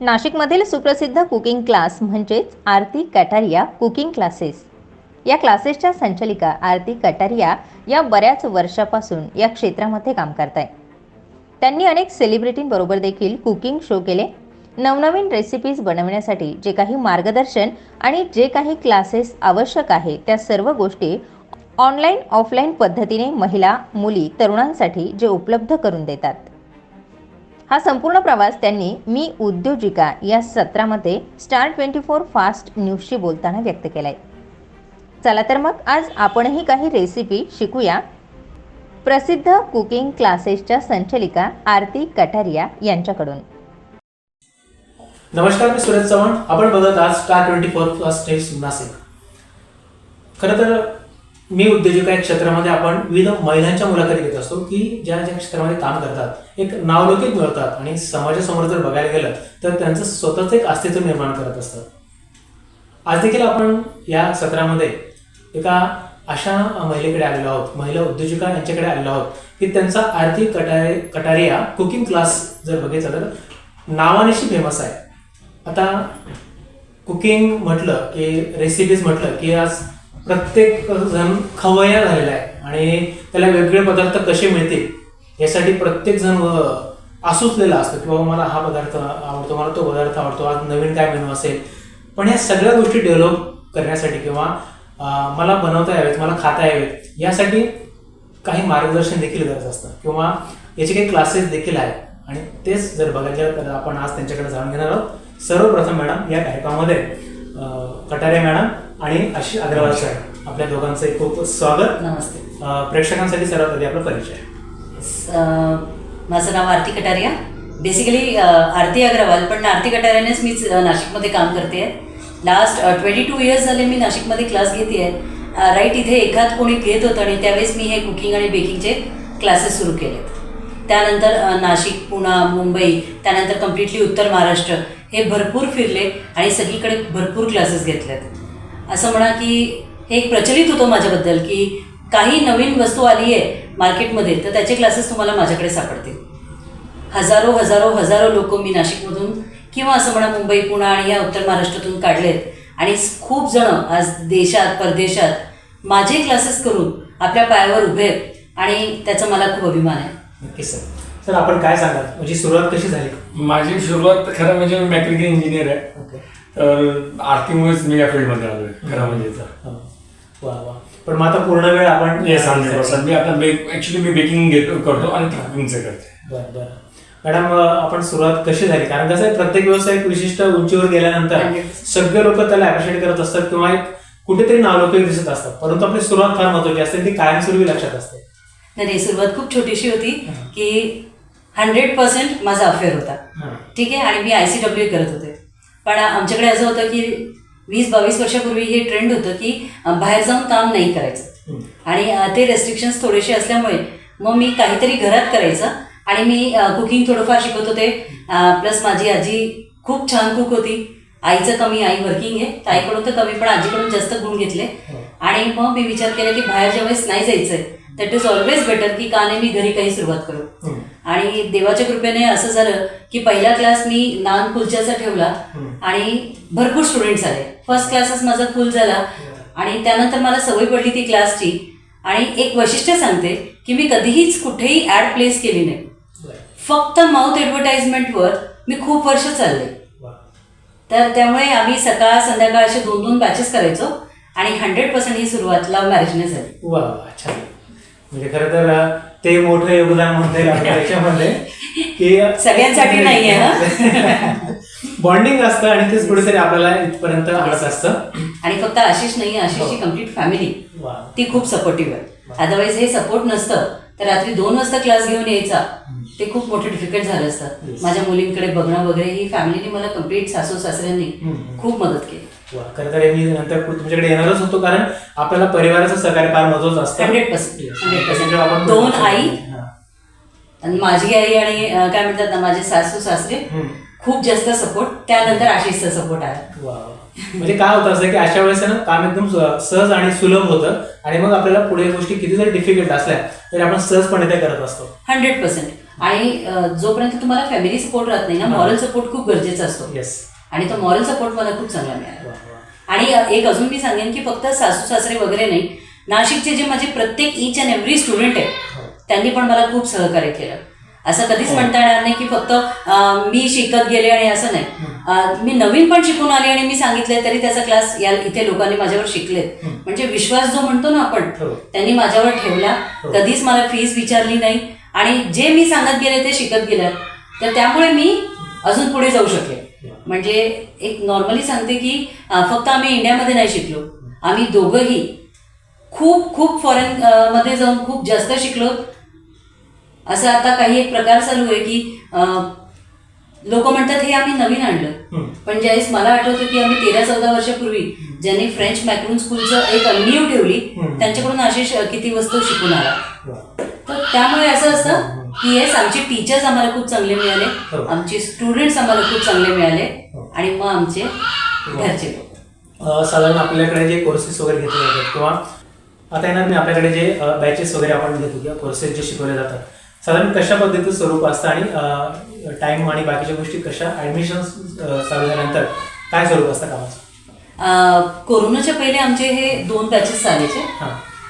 नाशिकमधील सुप्रसिद्ध cooking class म्हणजेच आरती कटारिया कुकिंग क्लासेस. या क्लासेसच्या संचालिका आरती कटारिया या बऱ्याच वर्षापासून या क्षेत्रामध्ये काम करत आहे त्यांनी अनेक सेलिब्रिटींबरोबर देखील कुकिंग शो केले. नवनवीन रेसिपीज बनवण्यासाठी जे काही मार्गदर्शन आणि जे काही क्लासेस आवश्यक आहे त्या सर्व गोष्टी ऑनलाईन ऑफलाईन पद्धतीने महिला मुली तरुणांसाठी जे उपलब्ध करून देतात. हा संपूर्ण प्रवास त्यांनी मी उद्योजिका या सत्रामध्ये स्टार ट्वेंटी फोर फास्ट न्यूजशी बोलताना व्यक्त केलाय. चला तर मग आज आपणही काही रेसिपी शिकूया. प्रसिद्ध कुकिंग क्लासेसच्या संचालिका आरती कटारिया यांच्याकडून. नमस्कार मी सुरेश चव्हाण. आपण बघत आज Star twenty four fast Nashik. खरं तर मी उद्योजक या क्षेत्रामध्ये आपण विविध महिलांच्या मुलाखती घेत असतो की ज्या ज्या क्षेत्रामध्ये काम करतात एक नावलौकिक मिळवतात आणि समाजासमोर जर बघायला गेलं तर त्यांचं स्वतःच एक अस्तित्व निर्माण करत असतं. आज देखील आपण या सत्रामध्ये एका अशा महिलेकडे आलेलो आहोत महिला उद्योजिका यांच्याकडे आलेलो आहोत की त्यांचा आर्थिक कटारे कटारिया कुकिंग क्लास जर बघितलं तर नावानेशी फेमस आहे. आता कुकिंग म्हटलं की रेसिपीज म्हटलं की आज प्रत्येक जण खवय्या झालेला आहे. आणि त्याला वेगवेगळे पदार्थ कसे मिळतील यासाठी प्रत्येक जण आसुसलेला असतो की बाबा मला हा पदार्थ आवडतो मला तो पदार्थ आवडतो आज नवीन काय मेनू असेल. पण या सगळ्या गोष्टी डेव्हलप करण्यासाठी किंवा मला बनवता यावेत मला खाता यावेत यासाठी काही मार्गदर्शन देखील गरज असतं. किंवा याचे काही क्लासेस देखील आहेत. आणि तेच जर बघायला गेलं तर आपण आज त्यांच्याकडे जाणून घेणार आहोत. सर्वप्रथम मॅडम या कार्यक्रमामध्ये कटारे मॅडम आणि आशिष अग्रवाल सर आपल्या दोघांचं खूप स्वागत. नमस्ते. अं, प्रेक्षकांसाठी सर्वात आधी आपला परिचय. अं, माझं नाव आरती कटारिया. बेसिकली आरती अग्रवाल पण आरती कटारियानेच मीच अं, नाशिकमध्ये काम करते. आहे लास्ट ट्वेंटी टू इयर्स झाले मी नाशिकमध्ये क्लास घेते. आहे राईट इथे एखाद कोणी घेत होतं आणि त्यावेळेस मी हे कुकिंग आणि बेकिंगचे क्लासेस सुरू केले त्यानंतर अं, नाशिक पुणा मुंबई त्यानंतर कम्प्लिटली उत्तर महाराष्ट्र हे भरपूर फिरले आणि सगळीकडे भरपूर क्लासेस घेतलेत. असं म्हणा की हे एक प्रचलित होतं माझ्याबद्दल की काही नवीन वस्तू आली आहे मार्केटमध्ये तर त्याचे क्लासेस तुम्हाला माझ्याकडे सापडतील. हजारो हजारो हजारो लोक मी नाशिकमधून किंवा असं म्हणा मुंबई पुणा आणि या उत्तर महाराष्ट्रातून काढलेत. आणि खूप जण आज देशात परदेशात माझे क्लासेस करून आपल्या पायावर उभे आहेत आणि त्याचा मला खूप अभिमान आहे. नक्कीच सर. सर आपण काय सांगाल? म्हणजे सुरुवात कशी झाली? माझी सुरुवात खरं म्हणजे मी मेकॅनिकल इंजिनियर आहे. आर्थिकमुळेच मी या फील्डमध्ये आलोय खरं म्हणजे तर. वा वा. पण मग आता पूर्ण वेळ आपण येस हंड्रेड पर्सेंट मी आता बेक मी बेकिंग घेतो करतो आणि कुकिंगचं करते. बरं बरं. मॅडम आपण सुरुवात कशी झाली? कारण कसं आहे प्रत्येक व्यवसाय एक विशिष्ट उंचीवर गेल्यानंतर. सगळे लोक त्याला अप्रिशिएट करत असतात किंवा एक कुठेतरी नावलौकिक दिसत असतात. परंतु आपली सुरुवात फार महत्वाची असते ती कायमस्वरूपी लक्षात असते. नाही नाही, सुरुवात खूप छोटीशी होती की हंड्रेड पर्सेंट माझा अफेअर होता. ठीक आहे? आणि मी आय सी डब्ल्यू करत होते. पण आमच्याकडे असं होतं की वीस बावीस वर्षापूर्वी हे ट्रेंड होतं की बाहेर जाऊन काम नाही करायचं. आणि ते रेस्ट्रिक्शन्स थोडेसे असल्यामुळे मग मी काहीतरी घरात करायचं आणि मी कुकिंग थोडंफार शिकत होते प्लस माझी आजी खूप छान कुक होती आईचं कमी आई वर्किंग आहे तर आईकडून तर कमी पण आजीकडून जास्त गुण घेतले हो. आणि मग मी विचार केला की बाहेर ज्यावेळेस नाही जायचंय दॅट इज ऑलवेज बेटर की का नाही मी घरी काही सुरुवात करू. आणि देवाच्या कृपेने असं झालं की पहिला क्लास मी नान कुलच्याचा ठेवला. आणि भरपूर स्टुडंट्स आले. फर्स्ट क्लासच माझा फुल झाला. आणि त्यानंतर मला सवय पडली ती क्लासची आणि एक वैशिष्ट्य सांगते की मी कधीहीच कुठेही ऍड प्लेस केली नाही. फक्त माउथ ॲडव्हर्टाइजमेंटवर मी खूप वर्ष चालले. तर त्यामुळे आम्ही सकाळ संध्याकाळ असे दोन दोन बॅचेस करायचो. आणि हंड्रेड पर्सेंट ही सुरुवात लव्ह मॅरेजने झाली. वा छान. म्हणजे खरं तर ते मोठं योगदान म्हणता येईल आपल्या याच्यामध्ये की सगळ्यांसाठी नाहीये, हा. बॉन्डिंग असतं आणि तेच कुठेतरी आपल्याला इथपर्यंत आणत असतं. आणि फक्त आशिष नाही आशिषची कंप्लीट फॅमिली वा. ती खूप सपोर्टिव्ह आहे. अदरवाईज हे सपोर्ट नसतं. तर रात्री दोन वाजता क्लास घेऊन यायचा. ते खूप मोठं डिफिकल्ट झालं असतं. माझ्या मुलींकडे बघणं वगैरे ही फॅमिलीने मला कंप्लीट सासू सासऱ्यांनी. खूप मदत केली. वा खरं तर हे मी नंतर तुमच्याकडे येणारच होतो कारण आपल्याला परिवाराचं सहकार्य फार महत्वाचं असतं हंड्रेड पर्सेंट. हंड्रेड दोन आई. आणि माझी आई आणि काय म्हणतात ना माझे सासू सासरे. खूप जास्त सपोर्ट त्यानंतर आशिषचा सपोर्ट आला. म्हणजे काय होतं असं की अशा वेळेस ना काम एकदम सहज आणि सुलभ होतं आणि मग आपल्याला पुढे गोष्टी किती जरी डिफिकल्ट असल्या तरी आपण सहजपणे त्या करत असतो हंड्रेड पर्सेंट आणि जोपर्यंत तुम्हाला फॅमिली सपोर्ट राहत नाही ना. मॉरल सपोर्ट खूप गरजेचा असतो येस आणि तो मॉरल सपोर्ट मला खूप चांगला मिळाला. आणि एक अजून मी सांगेन की फक्त सासू सासरे वगैरे नाही नाशिकचे जे माझे प्रत्येक इच अँड एव्हरी स्टुडंट आहे त्यांनी पण मला खूप सहकार्य केलं. असं कधीच हो. म्हणता येणार नाही की फक्त मी शिकत गेले आणि असं नाही. मी नवीन पण शिकून आले आणि मी सांगितलंय तरी त्याचा क्लास या इथे लोकांनी माझ्यावर शिकलेत. म्हणजे विश्वास जो म्हणतो ना आपण हो. त्यांनी माझ्यावर ठेवला. हो. कधीच मला फीस विचारली नाही. आणि जे मी सांगत गेले ते शिकत गेले. तर त्यामुळे मी अजून पुढे जाऊ शकले. म्हणजे एक नॉर्मली सांगते की फक्त आम्ही इंडियामध्ये नाही शिकलो आम्ही दोघंही खूप खूप फॉरेन मध्ये जाऊन खूप जास्त शिकलो असं आता काही एक प्रकार चालू आहे की लोक म्हणतात हे आम्ही नवीन आणलं. पण ज्यावेळेस मला आठवतं की आम्ही तेरा चौदा वर्षापूर्वी ज्यांनी फ्रेंच मॅक्रोन स्कूलचं एक नीव ठेवली. त्यांच्याकडून आशिष अं, किती वस्तू शिकून आला. तर त्यामुळे असं असतं की येस आमचे टीचर्स आम्हाला खूप चांगले मिळाले. हो. आमचे स्टुडंट्स आम्हाला खूप चांगले मिळाले. हो. आणि मग आमचे घरचे. लोक साधारण आपल्याकडे जे कोर्सेस वगैरे घेतले जातात किंवा आता येणार मी आपल्याकडे जे बॅचेस वगैरे आपण घेतो किंवा कोर्सेस जे शिकवले जातात साधारण कशा पद्धतीचं स्वरूप असतं आणि टाइम आणि बाकीच्या गोष्टी कशा ऍडमिशन चालू झाल्यानंतर काय स्वरूप असतं कामाचं? कोरोनाच्या पहिले आमचे हे दोन बॅचेस चालायचे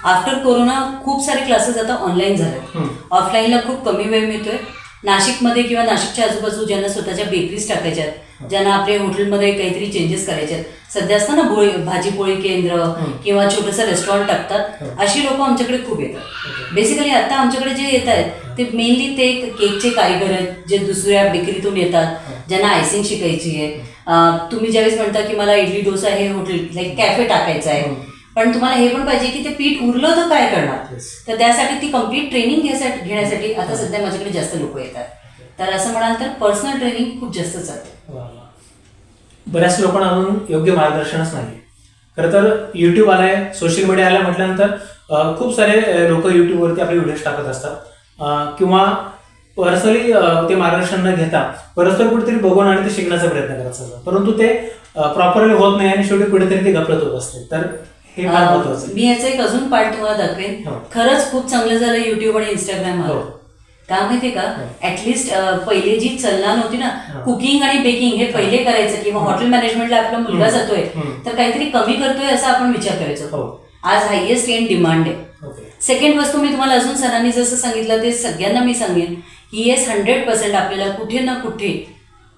आफ्टर कोरोना खूप सारे क्लासेस आता ऑनलाईन झाले. ऑफलाईनला खूप कमी वेळ मिळतोय. नाशिकमध्ये किंवा नाशिकच्या आजूबाजू ज्यांना स्वतःच्या बेकरीज टाकायच्या आहेत ज्यांना आपल्या हॉटेलमध्ये काहीतरी चेंजेस करायचे आहेत. सध्या असतं ना भोळी भाजीपोळी केंद्र किंवा छोटंसं रेस्टॉरंट टाकतात. अशी लोक आमच्याकडे खूप येतात. बेसिकली आता आमच्याकडे जे येत आहेत ते मेनली ते केकचे कारीगर आहेत जे दुसऱ्या बेकरीतून येतात ज्यांना आयसिंग शिकायची आहे. तुम्ही ज्यावेळेस म्हणता की मला इडली डोसा हे हॉटेल लाईक कॅफे टाकायचं आहे. पण तुम्हाला हे पण पाहिजे की ते पीठ उरलं तर काय करणार. तर त्यासाठी ती कंप्लीट ट्रेनिंग घेण्यासाठी घेण्यासाठी आता सध्या माझ्याकडे जास्त लोक येतात. तर असं म्हणाल तर पर्सनल ट्रेनिंग खूप जास्त चालते. बऱ्याच लोकांना अजून योग्य मार्गदर्शनच नाही खरं तर युट्यूब आलाय सोशल मीडिया आला म्हटल्यानंतर खूप सारे लोक युट्यूबवरती आपले व्हिडिओज टाकत असतात. किंवा पर्सनली ते मार्गदर्शन न घेता परस्पर कुठेतरी बघून आणि ते शिकण्याचा प्रयत्न करत असतात. परंतु ते प्रॉपरली होत नाही आणि शेवटी कुठेतरी ते गफलत होत असते तर हे फार महत्वाचं आहे. मी याचा एक अजून पार्ट तुम्हाला दाखवेन हो. खरंच खूप चांगलं झालं युट्यूब आणि इंस्टाग्राम हो. का माहितीये का हो. ऍटलिस्ट पहिले जी चलनान होती ना हो. कुकिंग आणि बेकिंग हे पहिले करायचं किंवा हॉटेल मॅनेजमेंटला आपला मुलगा हम्म. जातोय हम्म. तर काहीतरी कमी करतोय असा आपण विचार करायचो हो आज हायएस्ट एंड डिमांड आहे ओके सेकंड वस्तू मी तुम्हाला अजून सरांनी जसं सांगितलं ते सगळ्यांना मी सांगेन की येस हंड्रेड पर्सेंट आपल्याला कुठे ना कुठे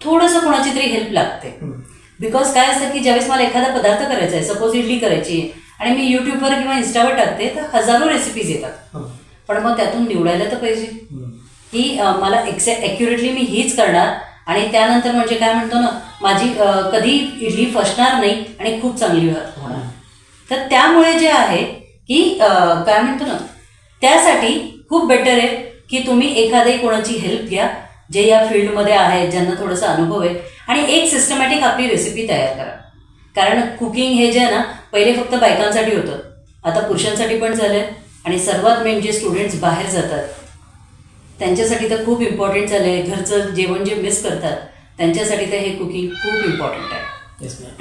थोडंसं कोणाची तरी हेल्प लागते हम्म. बिकॉज काय असतं की ज्यावेळेस मला एखादा पदार्थ करायचा आहे सपोज इडली करायची आहे आणि मी युट्यूबवर किंवा इन्स्टावर टाकते तर हजारो रेसिपीज येतात. हम्म. पण मग त्यातून निवडायला तर पाहिजे. अं, मला एक्झॅ ॲक्युरेटली मी हीच करणार. आणि त्यानंतर म्हणजे काय म्हणतो ना माझी कधी इडली फसणार नाही आणि खूप चांगली होणार. तर त्यामुळे जे आहे की काय म्हणतो ना त्यासाठी खूप बेटर आहे की तुम्ही एखादी कोणाची हेल्प घ्या जे या फील्डमध्ये आहेत ज्यांना थोडासा अनुभव आहे. आणि एक सिस्टमॅटिक आपली रेसिपी तयार करा. कारण कुकिंग हे जे आहे ना पहिले फक्त बायकांसाठी होतं. आता पुरुषांसाठी पण झालंय आणि सर्वात मेन जे स्टुडंट्स बाहेर जातात त्यांच्यासाठी तर खूप इम्पॉर्टंट झालं आहे घरचं जेवण जे मिस करतात त्यांच्यासाठी तर हे कुकिंग खूप इम्पॉर्टंट आहे.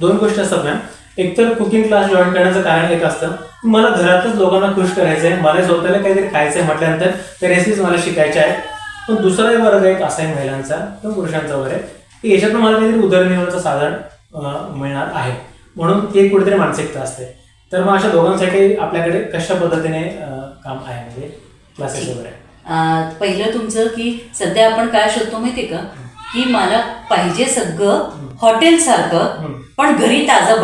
दोन गोष्टी असतात मॅम एक तर कुकिंग क्लास जॉईन करण्याचं कारण एक असतं मला घरातच लोकांना खुश करायचं आहे मला स्वतःला काहीतरी खायचं आहे म्हटल्यानंतर त्या रेसिपीज मला शिकायच्या आहेत. पण दुसरा एक वर्ग एक असा आहे महिलांचा किंवा पुरुषांचा वगैरे की याच्यातून मला काहीतरी उदरनिर्वाहाचं साधन मिळणार आहे. म्हणून ती एक कुठेतरी मानसिकता असते. तर मग अशा दोघांसाठी आपल्याकडे कशा पद्धतीने काम आहे? म्हणजे क्लासेस वगैरे? पहिलं तुमचं की सध्या आपण काय शोधतो माहितीये का? की मला पाहिजे सगळं हॉटेल सारखं. पण घरी ताजं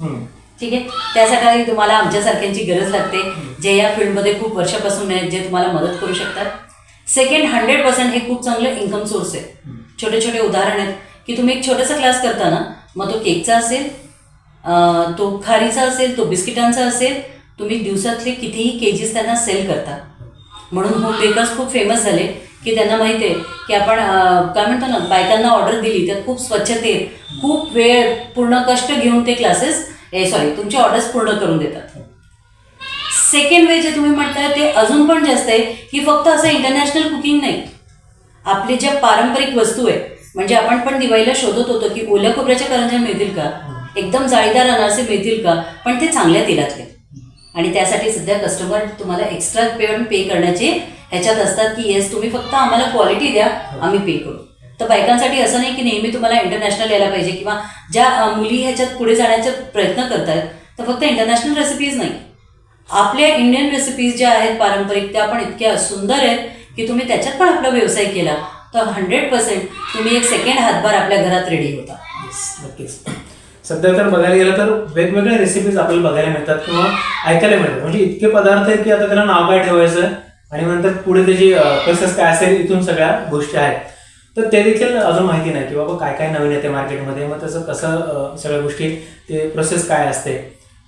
हम्म. ठीक आहे? त्यासाठी तुम्हाला आमच्यासारख्यांची गरज लागते. जे या फील्डमध्ये खूप वर्षापासून आहेत जे तुम्हाला मदत करू शकतात. सेकंड हंड्रेड पर्सेंट हे खूप चांगलं इन्कम सोर्स आहे. छोटे छोटे उदाहरण आहेत. की तुम्ही एक छोटासा क्लास करता ना मग तो केकचा असेल तो खारीचा असेल तो बिस्किटांचा असेल तुम्ही दिवसातले कितीही केजीस त्यांना सेल करता. म्हणून होम बेकर्स खूप फेमस झाले की त्यांना माहिती आहे की आपण काय म्हणतो ना बायकांना ऑर्डर दिली तर खूप स्वच्छते खूप वेळ पूर्ण कष्ट घेऊन ते क्लासेस ए सॉरी तुमचे ऑर्डर्स पूर्ण करून देतात. सेकंड वे जे तुम्ही म्हणताय ते अजून पण जास्त आहे की फक्त असं इंटरनॅशनल कुकिंग नाही. आपले ज्या पारंपरिक वस्तू आहे म्हणजे आपण पण दिवाळीला शोधत होतो की ओल्या खोबऱ्याच्या करंज्या मिळतील का? एकदम जाळीदार अनारसे मिळतील का? पण ते चांगल्या तेलातले. आणि त्यासाठी सध्या कस्टमर तुम्हाला एक्स्ट्रा पेमेंट पे करण्याचे ह्याच्यात असतात की येस तुम्ही फक्त आम्हाला क्वालिटी द्या आम्ही पे करू. तर बायकांसाठी असं नाही की नेहमी तुम्हाला इंटरनॅशनल यायला पाहिजे किंवा ज्या मुली ह्याच्यात पुढे जाण्याचा प्रयत्न करतायत तर फक्त इंटरनॅशनल रेसिपीज नाही. आपल्या इंडियन रेसिपीज ज्या आहेत पारंपरिक त्या पण इतक्या सुंदर आहेत की तुम्ही त्याच्यात पण आपला व्यवसाय केला. तर हंड्रेड पर्सेंट तुम्ही एक सेकंड हातभार आपल्या घरात रेडी होता. नक्कीच. सध्या तर बघायला गेलं तर वेगवेगळ्या रेसिपीज आपल्याला बघायला मिळतात किंवा ऐकायला मिळतात. म्हणजे इतके पदार्थ आहेत की आता त्याला नाव काय ठेवायचं आणि नंतर पुढे त्याची प्रोसेस काय असेल इथून सगळ्या गोष्टी आहेत. तर ते देखील अजून माहिती नाही की बाबा काय काय नवीन येते मार्केटमध्ये मग त्याचं कसं सगळ्या गोष्टी ते प्रोसेस काय असते.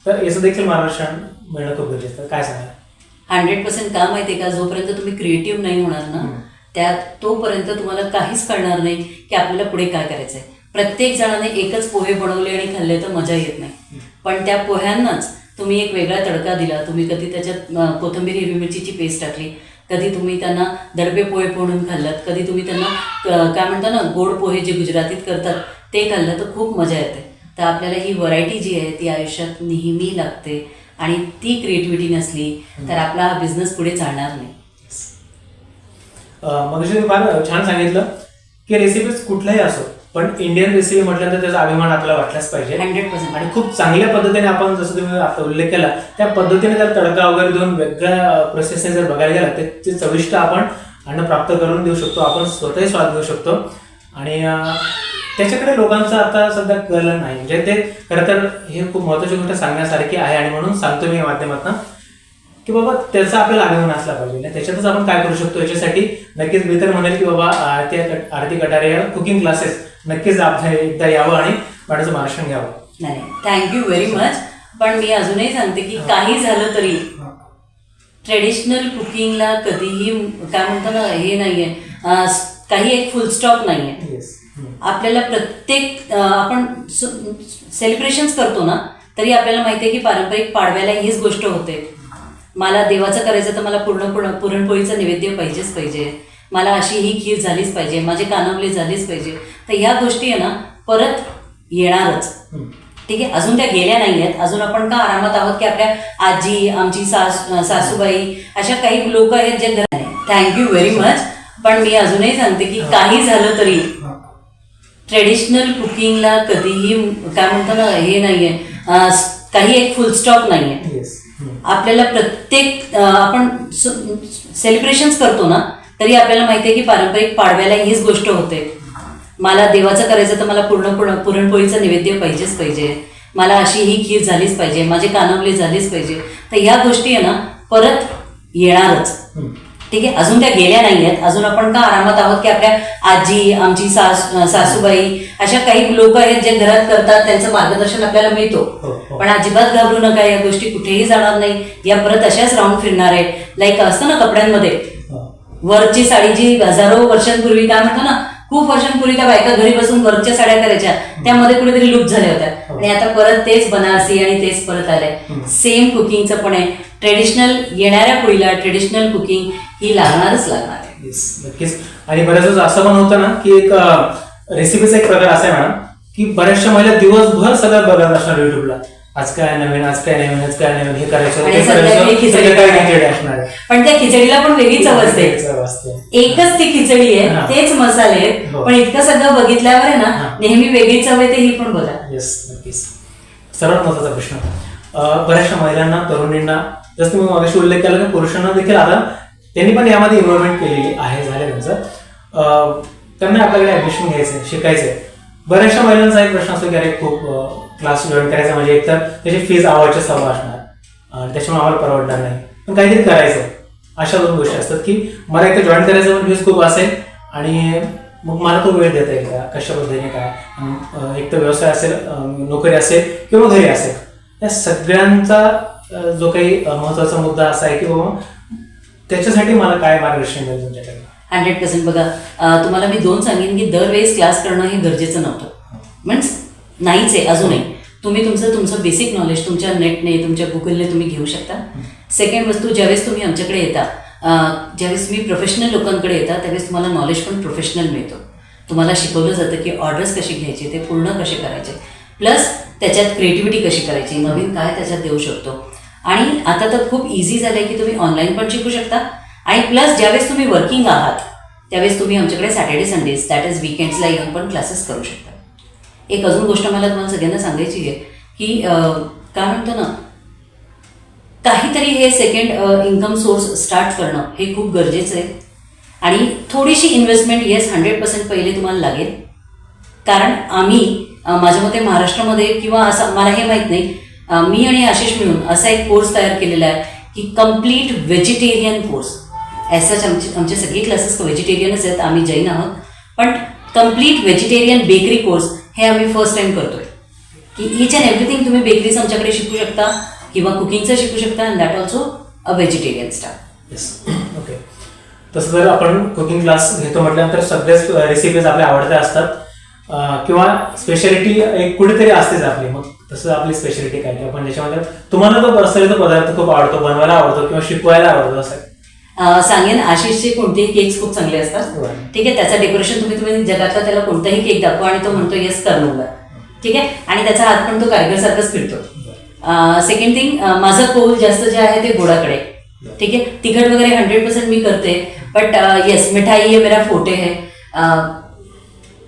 तर याचं देखील मार्गदर्शन मिळणं खूप गरजेचं. काय सांगा हंड्रेड पर्सेंट का माहिती आहे का? जोपर्यंत तुम्ही क्रिएटिव्ह नाही होणार ना त्या तोपर्यंत तुम्हाला काहीच कळणार नाही की आपल्याला पुढे काय करायचं आहे प्रत्येक जणाने एकच पोहे बनवले आणि खाल्ले तर मजा येत नाही. पण त्या पोह्यांनाच तुम्ही एक वेगळा तडका दिला. तुम्ही कधी त्याच्यात कोथिंबीर हिरवी मिरचीची पेस्ट टाकली. कधी तुम्ही त्यांना दडपे पोहे फोडून खाल्लात. कधी तुम्ही त्यांना काय म्हणता ना गोड पोहे जे गुजरातीत करतात ते खाल्लं तर खूप मजा येते. तर आपल्याला ही व्हरायटी जी आहे ती आयुष्यात नेहमी लागते. आणि ती क्रिएटिव्हिटी नसली तर आपला हा बिझनेस पुढे चालणार नाही. मग तुम्ही फार छान सांगितलं की रेसिपीज कुठल्याही असो पण इंडियन रेसिपी म्हटल्यानंतर त्याचा अभिमान आपल्याला वाटलाच पाहिजे. Hundred percent. आणि खूप चांगल्या पद्धतीने आपण जसं तुम्ही आता उल्लेख केला त्या पद्धतीने जर तडका वगैरे देऊन वेगळ्या प्रोसेसने जर बघायला गेला तर ते चविष्ट आपण अन्न प्राप्त करून देऊ शकतो आपण स्वतःही स्वाद घेऊ शकतो. आणि त्याच्याकडे लोकांचं आता सध्या कल नाही. म्हणजे ते खरं तर हे खूप महत्वाची गोष्ट सांगण्यासारखी आहे आणि म्हणून सांगतो मी या माध्यमातून. की बाबा त्याचा आपल्याला अभिमान असला पाहिजे. त्याच्यातच आपण काय करू शकतो? याच्यासाठी नक्कीच मी तर म्हणेल की बाबा आरती आरती कटारे कुकिंग क्लासेस नक्कीच आपल्या एकदा यावं आणि पाण्याचं मार्गदर्शन घ्यावं. नाही थँक्यू व्हेरी मच पण मी अजूनही सांगते की काही झालं तरी ट्रेडिशनल कुकिंगला कधीही काय म्हणतो ना हे नाहीये. काही एक फुल स्टॉप नाहीये. आपल्याला प्रत्येक आपण सेलिब्रेशन्स करतो ना तरी आपल्याला माहिती आहे की पारंपरिक पाडव्याला हीच गोष्ट होते. मला देवाचं करायचं तर मला पूर्ण पूर्ण पुरणपोळीचं नैवेद्य पाहिजेच पाहिजे. मला अशी ही खीर झालीच पाहिजे माझे कानवले झालीच पाहिजे. तर ह्या गोष्टी आहे ना परत येणारच. ठीक आहे? अजून त्या गेल्या नाही आहेत अजून आपण का आरामात आहोत की आपल्या आजी आमची सास सासूबाई अशा काही लोक आहेत जे घर थँक्यू व्हेरी मच पण मी अजूनही सांगते की काही झालं तरी ट्रेडिशनल कुकिंगला कधीही काय म्हणतो ना हे नाहीये. अं, काही एक फुल स्टॉप नाहीये. येस आपल्याला प्रत्येक आपण सेलिब्रेशन्स करतो ना तरी आपल्याला माहिती आहे की पारंपरिक पाडव्याला हीच गोष्ट होते. मला देवाचं करायचं तर मला पूर्ण पूर्ण पुरणपोळीचं नैवेद्य पाहिजेच पाहिजे. मला अशी ही खीर झालीच पाहिजे माझे कानवले झालीच पाहिजे. तर ह्या गोष्टी आहे ना परत येणारच. ठीक आहे? अजून त्या गेल्या नाही आहेत अजून आपण का आरामात आहोत की आपल्या आजी आमची सास सासूबाई अशा काही लोक आहेत जे घरात करतात त्यांचं मार्गदर्शन आपल्याला मिळतो. हो, हो. पण अजिबात घाबरू नका या गोष्टी कुठेही जाणार नाही. या परत अशाच राहून फिरणार आहेत. लाईक असतं ना कपड्यांमध्ये? वरची साडी जी हजारो वर्षांपूर्वी काय म्हणतो ना खूप वर्षांपूर्वी त्या बायका घरी बसून वर्कच्या साड्या करायच्या. त्यामध्ये कुठेतरी लूप झाल्या होत्या. हो. आणि आता परत तेच बनारसी आणि तेच परत आलंय. सेम कुकिंगचं पण आहे. ट्रेडिशनल येणाऱ्या पिढीला ट्रेडिशनल कुकिंग ही लागणारच लागणार आहे येस नक्कीच आणि बऱ्याच असं पण होतं ना की एक रेसिपीचा एक प्रकार असा आहे मॅडम की बऱ्याचशा महिला दिवसभर सगळं बघत असणार युट्यूबला आज काय नवीन आज काय नवीन आज काय नवीन हे करायचं आणि ते संध्याकाळी करायचं खिचडी संध्याकाळी खायची. खिचडी असणार आहे. पण त्या खिचडीला पण वेगळी चव असते चव असते. एकच ती खिचडी हा. आहे तेच मसाले आहेत हो. पण इतकं सगळं बघितल्यावर आहे ना. नेहमी वेगळी चव येते ही पण बघा येस नक्कीच सर्वात महत्त्वाचा प्रश्न अं, बऱ्याचशा महिलांना तरुणींना जसं तुम्ही मागाशी उल्लेख केला की पुरुषांना देखील आता त्यांनी पण यामध्ये इन्व्हॉल्वमेंट केलेली आहे झाले त्यांचं त्यांना आपल्याकडे ऍडमिशन घ्यायचंय शिकायचंय. बऱ्याचशा महिलांचा एक प्रश्न असतो की अरे खूप क्लास जॉईन करायचा म्हणजे एकतर त्याची फीज आवडच्या सव्वा असणार. त्याच्यामुळे आम्हाला परवडणार नाही. पण काहीतरी करायचं अशा दोन गोष्टी असतात की मला एकतर जॉईन करायचं पण फीज खूप असेल आणि मग मला तो वेळ देता येईल का? कशा पद्धतीने काय? एक तर व्यवसाय असेल नोकरी असेल किंवा घरी असेल. या सगळ्यांचा जो काही महत्त्वाचा मुद्दा असा आहे की बाबा त्याच्यासाठी मला काय मार्गदर्शन मिळेल तुमच्याकडे? हंड्रेड पर्सेंट बघा अं, तुम्हाला मी दोन सांगेन की दरवेळेस क्लास करणं हे गरजेचं नव्हतं. मीन्स नाहीच आहे अजूनही. तुम्ही तुमचं तुमचं बेसिक नॉलेज तुमच्या नेटने तुमच्या गुगलने तुम्ही घेऊ शकता. सेकंड वस्तू ज्यावेळेस तुम्ही आमच्याकडे येता अं, ज्यावेळेस मी प्रोफेशनल लोकांकडे येता त्यावेळेस तुम्हाला नॉलेज पण प्रोफेशनल मिळतो. तुम्हाला शिकवलं जातं की ऑर्डर्स कशी घ्यायचे ते पूर्ण कसे करायचे. प्लस त्याच्यात क्रिएटिव्हिटी कशी करायची नवीन काय त्याच्यात देऊ शकतो. आणि आता तर खूप इझी झालं आहे की तुम्ही ऑनलाईन पण शिकू शकता. आणि प्लस ज्यावेळेस तुम्ही वर्किंग आहात त्यावेळेस तुम्ही आमच्याकडे सॅटर्डे संडेज दॅट इज विकेंड्सला येऊन पण क्लासेस करू शकता. एक अजून गोष्ट मला तुम्हाला सगळ्यांना सांगायची आहे की काय म्हणतो ना काहीतरी हे सेकंड इन्कम सोर्स स्टार्ट करणं हे खूप गरजेचं आहे. आणि थोडीशी इन्व्हेस्टमेंट येस हंड्रेड पर्सेंट पहिले तुम्हाला लागेल. कारण आम्ही माझ्या मते महाराष्ट्रामध्ये किंवा असं मला हे माहीत नाही मी आणि आशिष मिळून असा एक कोर्स तयार केलेला आहे की कंप्लीट व्हेजिटेरियन कोर्स ॲसच आमचे आमचे सगळे क्लासेस व्हेजिटेरियनच आहेत आम्ही जैन आहोत. पण कंप्लीट व्हेजिटेरियन बेकरी कोर्स हे आम्ही फर्स्ट टाइम करतोय. की इच अँड एव्हरीथिंग तुम्ही बेकरीज आमच्याकडे शिकू शकता किंवा कुकिंगचं शिकू शकता and that also a vegetarian staff yes okay तसं जर आपण कुकिंग क्लास घेतो म्हटल्यानंतर सगळ्याच रेसिपीज आपल्या आवडत्या असतात. किंवा स्पेशालिटी एक कुठेतरी असतेच आपली. मग तसं आपली स्पेशालिटी काय? की आपण ज्याच्यामध्ये तुम्हाला तो पर्सनली तो पदार्थ खूप आवडतो बनवायला आवडतो किंवा शिकवायला आवडतो असं. अं, सांगेन आशिषचे कोणतेही केक्स खूप चांगले असतात. बरं. ठीक आहे त्याचं डेकोरेशन तुम्ही तुम्ही जगातला त्याला कोणताही केक दाखवा आणि तो म्हणतो येस कर लूंगा ठीक आहे? आणि त्याचा हात पण तो कारीगरसारखाच फिरतो. सेकंड थिंग माझं कौल जास्त जे आहे ते गोडाकडे. ठीक आहे? तिखट वगैरे हंड्रेड पर्सेंट मी करते. बट येस मिठाई हे मेरा फोटे है.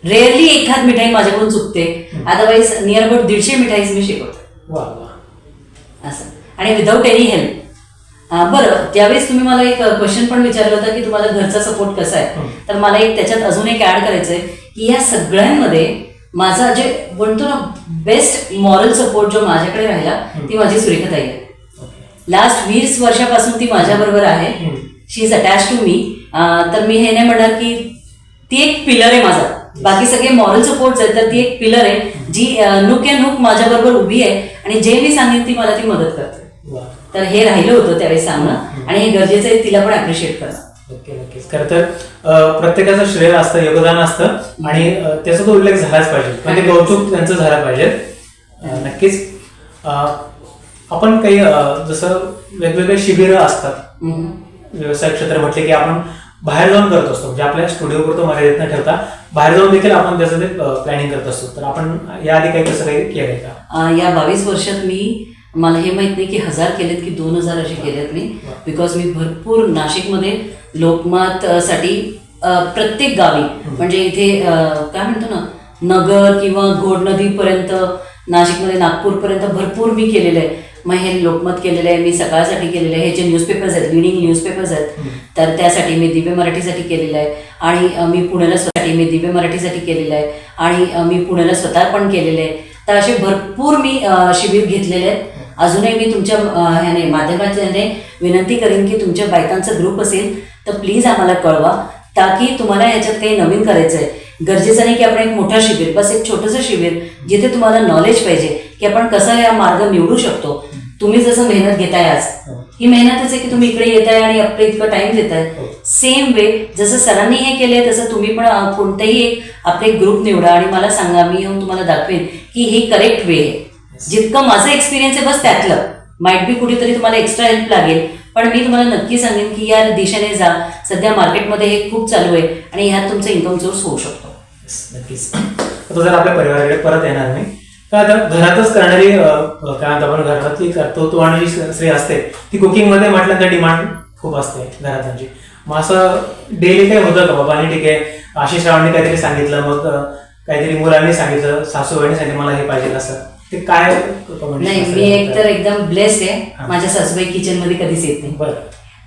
रेअरली एखाद मिठाई माझ्याकडून चुकते. अदरवाईज नियर अबाउट दीडशे मिठाईज मी शिकवते. असं. आणि विदाऊट एनी हेल्प बरं त्यावेळेस तुम्ही मला एक क्वेश्चन पण विचारलं होतं की तुम्हाला घरचा सपोर्ट कसा आहे. तर मला एक त्याच्यात अजून एक ऍड करायचं आहे की या सगळ्यांमध्ये माझा जे म्हणतो ना बेस्ट मॉरल सपोर्ट जो माझ्याकडे राहिला ती माझी सुरेखाताई आहे. लास्ट वीस वर्षापासून ती माझ्याबरोबर आहे. She is attach to me तर मी हे नाही म्हणणार की ती एक पिलर आहे माझा. बाकी सगळे मॉरल सपोर्ट आहेत तर ती एक पिलर आहे जी नुक अँड हुक माझ्याबरोबर उभी आहे आणि जे मी सांगेन ती मला ती मदत करते. तर हे राहिलं होतं त्यावेळेस सांगणं आणि हे गरजेचं आहे तिला पण अप्रिशिएट करणं. नक्कीच. खरं तर प्रत्येकाचं श्रेय असतं योगदान असतं आणि त्याचा तो उल्लेख झालाच पाहिजे. म्हणजे कौतुक त्यांचं झालं पाहिजे. नक्कीच. आपण काही जसं वेगवेगळे शिबिरं असतात. व्यवसाय क्षेत्र म्हटले की आपण बाहेर जाऊन करत असतो. म्हणजे आपल्या स्टुडिओ पुरतं मर्यादित न ठेवता बाहेर जाऊन देखील आपण त्याचं ते प्लॅनिंग करत असतो. तर आपण याआधी काही तसं काही केलंय का? या बावीस वर्षात मी मला हे माहीत नाही की हजार केलेत की दोन हजार असे केलेत मी. बिकॉज मी भरपूर नाशिकमध्ये लोकमत साठी प्रत्येक गावी म्हणजे इथे काय म्हणतो ना नगर किंवा घोड नदीपर्यंत नाशिकमध्ये नागपूरपर्यंत भरपूर मी केलेलं आहे. मग हे लोकमत केलेलं आहे मी सकाळसाठी केलेलं आहे हे जे न्यूजपेपर्स आहेत लिडिंग न्यूजपेपर्स आहेत तर त्यासाठी मी दिव्य मराठीसाठी केलेलं आहे. आणि मी पुण्याला स्वतःसाठी मी दिव्य मराठीसाठी केलेलं आहे. आणि मी पुण्याला स्वतः पण केलेलं आहे. तर असे भरपूर मी शिबिर घेतलेले आहेत. अजूनही मी तुमच्या ह्याने माध्यमाच्याने विनंती करेन की तुमच्या बायकांचा ग्रुप असेल तर प्लीज आम्हाला कळवा ताकी तुम्हाला ह्याच्यात काही नवीन करायचं आहे गरजेचं नाही की आपण एक मोठा शिबिर बस एक छोटंसं शिबिर जिथे तुम्हाला नॉलेज पाहिजे. की आपण कसा हा मार्ग निवडू शकतो? तुम्ही जसं मेहनत घेताय आज ही मेहनतच आहे की तुम्ही इकडे येताय आणि आपलं इतकं टाइम देताय. सेम वे जसं सरांनी हे केलंय तसं तुम्ही पण कोणताही एक आपले ग्रुप निवडा आणि मला सांगा मी येऊन तुम्हाला दाखवेन की हे करेक्ट वे आहे. जितकं माझं एक्सपिरियन्स आहे बस त्यातलं. माइट बी कुठेतरी तुम्हाला एक्स्ट्रा हेल्प लागेल पण मी तुम्हाला नक्की सांगेन की या दिशेने जा. सध्या मार्केटमध्ये हे खूप चालू आहे आणि ह्यात तुमचा इन्कम सोर्स होऊ शकतो. नक्कीच. आता जर आपल्या परिवाराकडे परत येणार नाही तर आता घरातच करणारी काय म्हणतो आपण घरातली कर्तृत्व आणि जी स्त्री असते. ती कुकिंगमध्ये म्हटल्यानंतर डिमांड खूप असते घरातांची मग असं डेली काही होतं का? बाबा आणि ठीक आहे आशिष रावांनी काहीतरी सांगितलं मग काहीतरी मुलांनी सांगितलं सासूबाईंनी सांगितलं मला हे पाहिजे असं. ते काय नाही? मी एक तर एकदम ब्लेस्ड आहे. माझ्या सासूबाई किचनमध्ये कधीच येत नाही. बरं.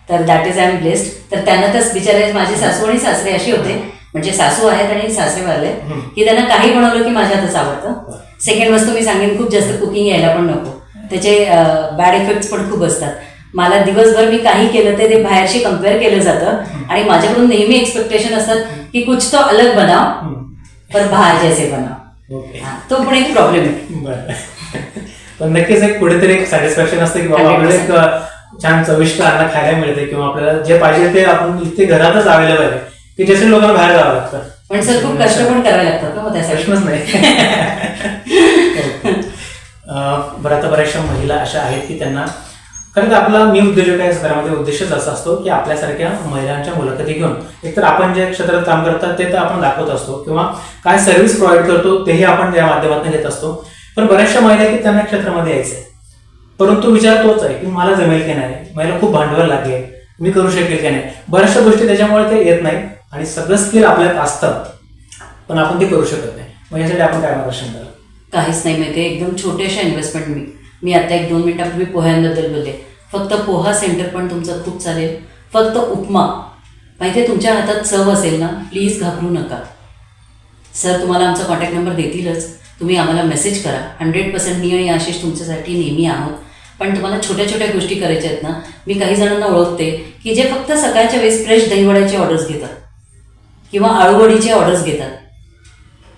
तर that is I am blessed. तर त्यांना तर बिचारे माझे सासू आणि सासरे असे होते. म्हणजे सासू आहेत आणि सासरे वाले. की त्यांना काही बनवलं की माझ्या हातच आवडतं. सेकंड वस्तू मी सांगेन खूप जास्त कुकिंग यायला पण नको. त्याचे बॅड इफेक्ट्स पण खूप असतात. मला दिवसभर मी काही केलं ते ते बाहेरशी कंपेअर केलं जातं. आणि माझ्याकडून नेहमी एक्सपेक्टेशन असतात की कुछ तो अलग बनाव. पर बाहेर जैसे बनाव तो पण एक प्रॉब्लेम आहे. पण नक्कीच एक कुठेतरी एक सॅटिस्फॅक्शन असते की बाबा आपल्याला एक छान चविष्ट अन्न खायला मिळते किंवा आपल्याला जे पाहिजे ते आपण इथे घरातच अवेलेबल आहे की जसे लोकांना बाहेर जावं लागतं. पण सर खूप कष्ट पण करावे लागतात ना मग त्यासाठी. प्रश्नच नाही. अं, बरं आता बऱ्याचशा महिला अशा आहेत की त्यांना खरं तर आपला मी उद्योजक आहे क्षेत्रामध्ये उद्देशच असा असतो की आपल्यासारख्या महिलांच्या मुलाखती घेऊन. एकतर आपण ज्या क्षेत्रात काम करतात ते तर आपण दाखवत असतो किंवा काय सर्व्हिस प्रोव्हाइड करतो तेही आपण त्या माध्यमातून घेत असतो. पण बऱ्याचशा महिला की त्यांना क्षेत्रामध्ये यायचं आहे परंतु विचार तोच आहे की मला जमेल की नाही? मला खूप भांडवल लागेल मी करू शकेल की नाही? बऱ्याचशा गोष्टी त्याच्यामुळे ते येत नाही. आणि सगळं स्किल आपल्यात असतं पण आपण ते करू शकत नाही. मग यासाठी आपण काय मार्गदर्शन करा काहीच नाही माहिती. एकदम छोट्याशा इन्व्हेस्टमेंट मी. मी आता एक दोन मिनिटापूर्वी पोह्यांबद्दल बोलले. फक्त पोहा सेंटर पण तुमचं खूप चालेल. फक्त उपमा. माहिती आहे तुमच्या हातात चव असेल ना प्लीज घाबरू नका. सर तुम्हाला आमचा कॉन्टॅक्ट नंबर देतीलच. तुम्ही आम्हाला मेसेज करा. हंड्रेड पर्सेंट मी आणि आशिष तुमच्यासाठी नेहमी आहोत. पण तुम्हाला छोट्या छोट्या गोष्टी करायच्या आहेत ना मी काही जणांना ओळखते की जे फक्त सकाळच्या वेळेस फ्रेश दहीवड्याची ऑर्डर्स घेतात. किंवा आळूवडीचे ऑर्डर्स घेतात.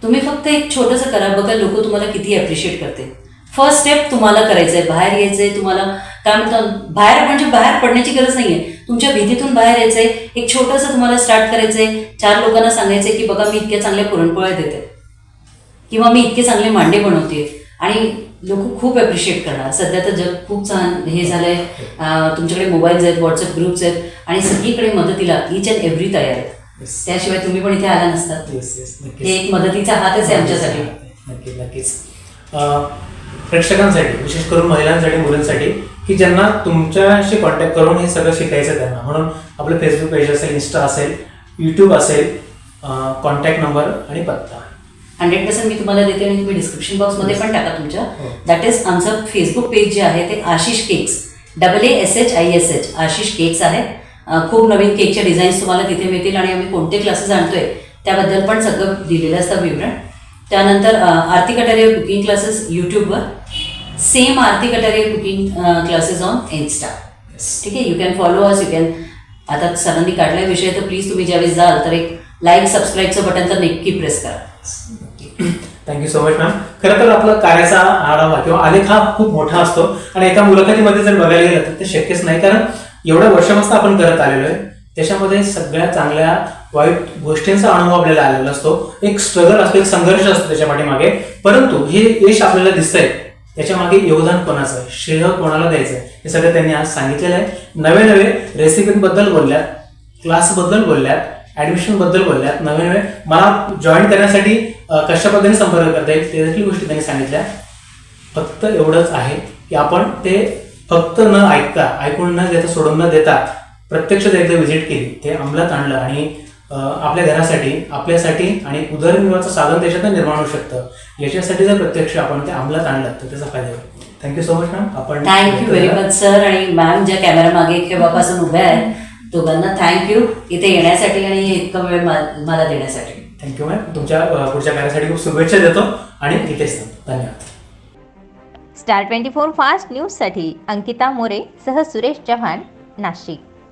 तुम्ही फक्त एक छोटंसं करा बघा लोक तुम्हाला किती ॲप्रिशिएट करते फर्स्ट स्टेप तुम्हाला करायचं आहे बाहेर यायचं आहे तुम्हाला. काय म्हणतो बाहेर म्हणजे बाहेर पडण्याची गरज नाही आहे तुमच्या भीतीतून बाहेर यायचं आहे एक छोटंसं तुम्हाला स्टार्ट करायचं आहे चार लोकांना सांगायचं आहे की बघा मी इतक्या चांगल्या पुरणपोळ्या देते. किंवा मी इतके चांगले मांडे बनवते आणि लोक खूप ॲप्रिशिएट करणार. सध्या तर जग खूप छान हे झालंय. आहे तुमच्याकडे मोबाईल्स आहेत व्हॉट्सअप ग्रुप्स आहेत. आणि सगळीकडे मदतीला इच अँड एव्हरी तयार आहेत. त्याशिवाय तुम्ही पण इथे आला नसतात. येस येस हे नक्कीच एक मदतीचा हातच आहे आमच्यासाठी. नक्कीच नक्कीच. अं, प्रेक्षकांसाठी विशेष करून महिलांसाठी मुलांसाठी की ज्यांना तुमच्याशी कॉन्टॅक्ट करून हे सगळं शिकायचं आहे त्यांना. म्हणून आपलं फेसबुक पेज असेल इन्स्टा असेल युट्यूब असेल कॉन्टॅक्ट नंबर आणि पत्ता. हंड्रेड पर्सेंट मी तुम्हाला देते आणि तुम्ही डिस्क्रिप्शन बॉक्समध्ये पण टाका तुमच्या. हो. दॅट इज आमचं फेसबुक पेज जे आहे ते Ashish cakes double A S H I S H Ashish cakes आहे. खूप नवीन केकच्या डिझाईन्स तुम्हाला तिथे मिळतील आणि आम्ही कोणते क्लासेस आणतोय त्याबद्दल पण सगळं दिलेलं असतं विवरण. त्यानंतर आरती कटारिया कुकिंग क्लासेस यूट्यूबवर same Aarti Kataria cooking classes on Insta ठीक आहे? You can follow us you can आता सरांनी काढलाय विषय तर प्लीज तुम्ही ज्यावेळेस जाल तर एक लाईक सबस्क्राईबचं बटन तर नक्की प्रेस करा. थँक्यू सो मच मॅम खरं तर आपला कार्याचा आढावा किंवा आलेख हा खूप मोठा असतो. आणि एका मुलाखतीमध्ये जर बघायला गेलं तर ते शक्यच नाही. कारण एवढ्या वर्षापासून आपण करत आलेलो आहे. त्याच्यामध्ये सगळ्या चांगल्या वाईट गोष्टींचा अनुभव आपल्याला आलेला असतो. एक स्ट्रगल असतो एक संघर्ष असतो त्याच्या पाठीमागे. परंतु हे यश आपल्याला दिसतंय. त्याच्यामागे योगदान कोणाचं श्रेय कोणाला द्यायचं आहे? हे सगळं त्यांनी आज सांगितलेलं आहे. नवे नवे रेसिपींबद्दल बोलल्यात क्लासबद्दल बोलल्यात ऍडमिशनबद्दल बोलल्यात नवे नवे. मला जॉईन करण्यासाठी कशा पद्धतीने संपर्क करता येईल ते देखील गोष्टी त्यांनी सांगितल्या. फक्त एवढंच आहे की आपण ते फक्त न ऐकता ऐकून न देता सोडून न देता प्रत्यक्ष एकदा व्हिजिट केली. ते अंमलात आणलं आणि आपल्या घरासाठी आपल्यासाठी आणि उदरनिर्वाहाचं साधन त्याच्यातनं निर्माण होऊ शकतं. याच्यासाठी जर प्रत्यक्ष आपण ते अंमलात आणलं तर त्याचा फायदा होईल. Thank you so much ma'am आपण thank you very much sir आणि मॅम ज्या कॅमेरा मागे केव्हापासून उभ्या आहेत दोघांना थँक्यू इथे येण्यासाठी आणि इतका वेळ मला देण्यासाठी. थँक्यू मॅम तुमच्या पुढच्या कार्यासाठी खूप शुभेच्छा देतो आणि इथेच. धन्यवाद. स्टार ट्वेंटी फोर फास्ट न्यूजसाठी अंकिता मोरे सह सुरेश चव्हाण नाशिक.